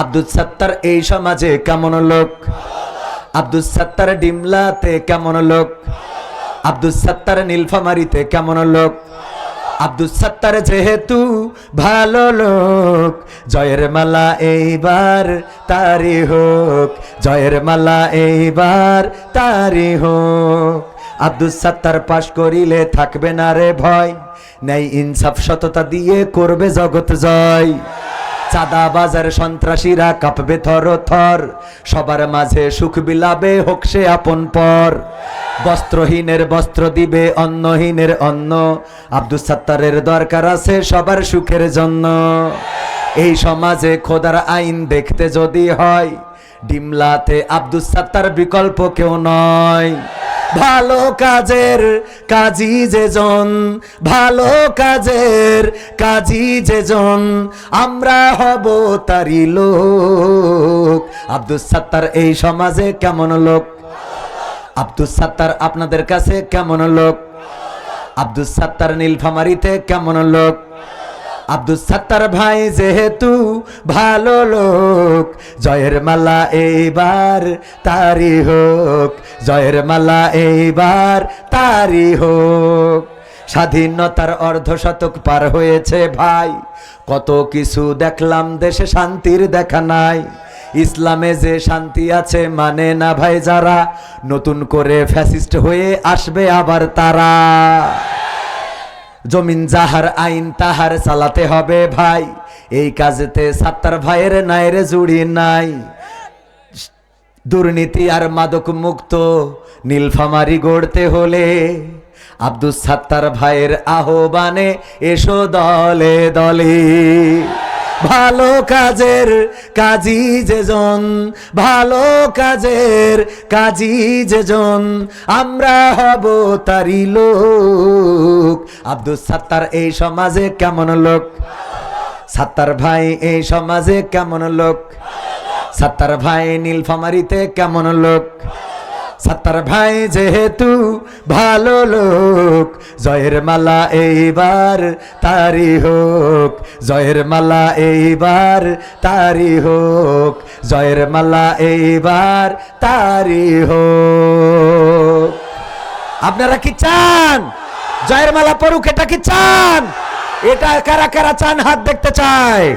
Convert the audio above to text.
আব্দুল সাত্তার এই সমাজে কেমন লোক? আব্দুল সাত্তার ডিমলাতে কেমন লোক? আব্দুল সাত্তার নীলফামারিতে কেমন লোক? আব্দুল সাত্তার যেহেতু ভালো লোক, জয়ের মালা এইবার তারি হোক, জয়ের মালা এইবার তারি হোক। আব্দুল সাত্তার পাশ করিলে থাকবে না রে ভয় নেই ইনসাফ সততা দিয়ে করবে জগৎ জয়। চাঁদা বাজার সন্ত্রাসীরা কাঁপবে থর থর। সবার মাঝে সুখ বিলাবে, হোক সে আপন পর। বস্ত্রহীনের বস্ত্র দিবে, অন্নহীনের অন্ন। আব্দুল সাত্তারের দরকার আছে সবার সুখের জন্য। এই সমাজে খোদার আইন দেখতে যদি হয়, ডিমলাতে আব্দুল সাত্তার বিকল্প কেউ নয়। ভালো কাজের কাজী যেজন, ভালো কাজের কাজী যেজন, আমরা হব তারি লোক। আব্দুল সাত্তার এই সমাজে কেমন লোক? আব্দুল সাত্তার আপনাদের কাছে কেমন লোক? আব্দুল সাত্তার নীলফামারিতে কেমন লোক? আব্দুল সাত্তার ভাই যেহেতু ভালো লোক, জয়ের মালা এইবার তারি হোক, জয়ের মালা এইবার তারি হোক। স্বাধীনতার অর্ধশতক পার হয়েছে ভাই, কত কিছু দেখলাম দেশে শান্তির দেখা নাই। ইসলামে যে শান্তি আছে মানে না ভাই যারা, নতুন করে ফ্যাসিস্ট হয়ে আসবে আবার তারা। জমিন যাহার আইন, তাহার চালাতে হবে ভাই। এই কাজেতে সাত্তার ভাইয়ের নাইরে জুড়ি নাই। দুর্নীতি আর মাদক মুক্ত, নীলফামারি গড়তে হলে আব্দুল সাত্তার ভাইয়ের আহ্বানে এসো দলে দলে। ভালো কাজের কাজী যেজন, ভালো কাজের কাজী যেজন, আমরা হব তারি লোক। আব্দুল সাত্তার, এই সমাজে কেমন লোক? সাত্তার ভাই, এই সমাজে কেমন লোক? সাত্তার ভাই, নীলফামারিতে কেমন লোক? সাত্তার ভাই যেহেতু ভালো লোক, জয়ের মালা এইবার তারি হোক, জয়ের মালা এইবার তারি হোক, জয়ের মালা এইবার তারি হোক। আপনারা কি চান? জয়ের মালা পড়ুক এটা কি চান? এটা কারা কারা চান? হাত দেখতে চায়